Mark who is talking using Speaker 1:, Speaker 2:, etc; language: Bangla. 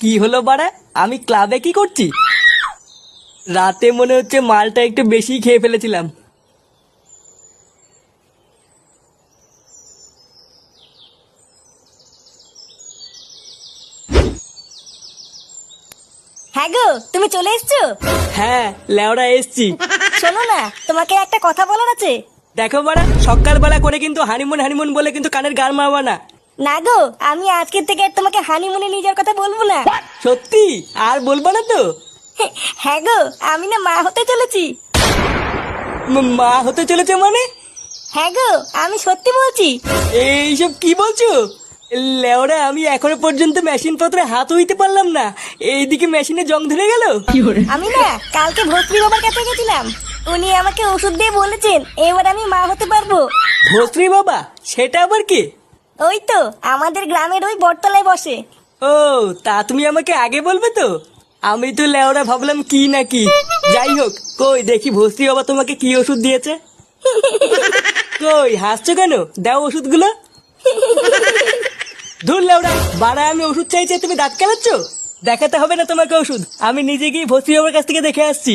Speaker 1: কি হলো বাড়া? আমি ক্লাবে কি করছি? রাতে মনে হচ্ছে মালটা একটু বেশি খেয়ে ফেলেছিলাম।
Speaker 2: হ্যাঁ গো তুমি চলে এসছো?
Speaker 1: হ্যাঁ লেওড়া এসছি।
Speaker 2: শোনো না তোমাকে একটা কথা বলার আছে।
Speaker 1: দেখো বাড়া সকালবেলা করে কিন্তু হানিমুন হানিমুন বলে কিন্তু কানের গান মারবা না।
Speaker 2: না গো আমি আজকের থেকে আর তোমাকে হানিমুনে নিয়ে যাওয়ার কথা বলব না।
Speaker 1: সত্যি? আর বলব না তো?
Speaker 2: হ্যাঁ গো আমি না মা হতে চলেছি।
Speaker 1: ম- মা হতে চলেছে মানে?
Speaker 2: হ্যাঁ গো আমি সত্যি বলছি।
Speaker 1: এইসব কি বলছো? লেওরা আমি এখনও পর্যন্ত মেশিন পত্রে হাত হইতে পারলাম না। এইদিকে মেশিনে জং ধরে গেল।
Speaker 2: আমি না কালকে ভর্তি বাবার কাছে গেছিলাম। উনি আমাকে ওষুধ দিয়ে বলেছেন এবার আমি মা হতে পারব।
Speaker 1: ভস্রী বাবা সেটা আবার কি?
Speaker 2: ওই তো, আমাদের গ্রামের ওই বটতলায় বসে।
Speaker 1: ও, তা তুমি আমাকে আগে বলবে তো? আমি তো লেওরা ভাবলাম কি না কি। যাই হোক, কই, দেখি ভস্তি বাবা তোমাকে কি ওষুধ দিয়েছে? কই, হাসছো কেন? দাও ওষুধগুলো। ধুর লেওরা বাড়া আমি ওষুধ চাইছি, তুমি দাঁত কেলাচ্ছ? দেখাতে হবে না তোমাকে ওষুধ। আমি নিজে গিয়ে ভস্তি বাবার কাছ থেকে দেখে আসছি।